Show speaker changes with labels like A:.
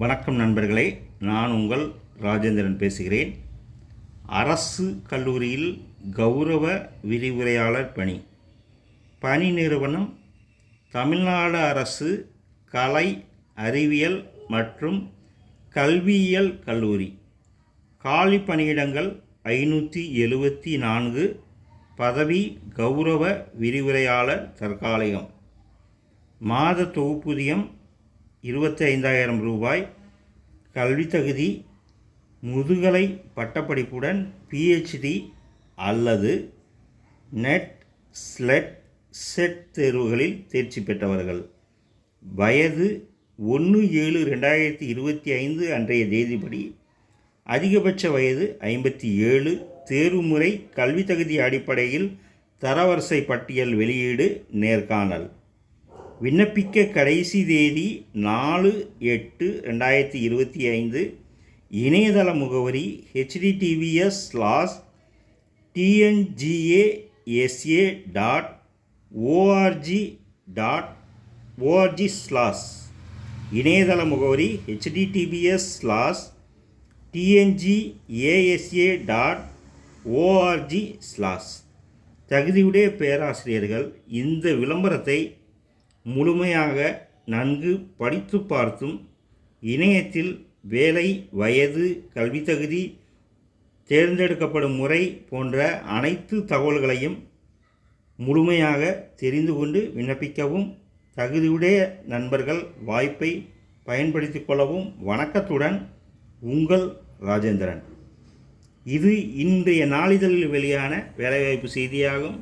A: வணக்கம் நண்பர்களே நான் உங்கள் ராஜேந்திரன் பேசுகிறேன். அரசு கல்லூரியில் கௌரவ விரிவுரையாளர் பணி. பணி நிறுவனம் தமிழ்நாடு அரசு கலை அறிவியல் மற்றும் கல்வியியல் கல்லூரி. காலி பணியிடங்கள் ஐநூற்றி எழுபத்தி நான்கு பதவி கௌரவ விரிவுரையாளர் தற்காலிகம். மாத தொகுப்புதியம் இருபத்தி ஐந்தாயிரம் ரூபாய். கல்வி தகுதி முதுகலை பட்டப்படிப்புடன் பிஹெச்டி அல்லது நெட் ஸ்லெட் செட் தேர்வுகளில் தேர்ச்சி பெற்றவர்கள். வயது ஒன்று ஏழு ரெண்டாயிரத்தி இருபத்தி ஐந்து அன்றைய தேதிப்படி. அதிகபட்ச வயது ஐம்பத்தி ஏழு. தேர்வுமுறை கல்வி தகுதி அடிப்படையில் தரவரிசை பட்டியல் வெளியீடு நேர்காணல். விண்ணப்பிக்க கடைசி தேதி நாலு எட்டு ரெண்டாயிரத்தி இருபத்தி ஐந்து இணையதள முகவரி HTTPS slash TNGASA dot ORG dot ORG slash இணையதள முகவரி HTTPS slash TNGASA dot ORG slash தகுதியுடைய பேராசிரியர்கள் இந்த விளம்பரத்தை முழுமையாக நன்கு படித்து பார்த்தும் இணையத்தில் வேலை வயது கல்வி தகுதி தேர்ந்தெடுக்கப்படும் முறை போன்ற அனைத்து தகவல்களையும் முழுமையாக தெரிந்து கொண்டு விண்ணப்பிக்கவும் தகுதியுடைய நண்பர்கள் வாய்ப்பை பயன்படுத்தி கொள்ளவும் வணக்கத்துடன் உங்கள் ராஜேந்திரன். இது இன்றைய நாளிதழில் வெளியான வேலைவாய்ப்பு செய்தியாகும்.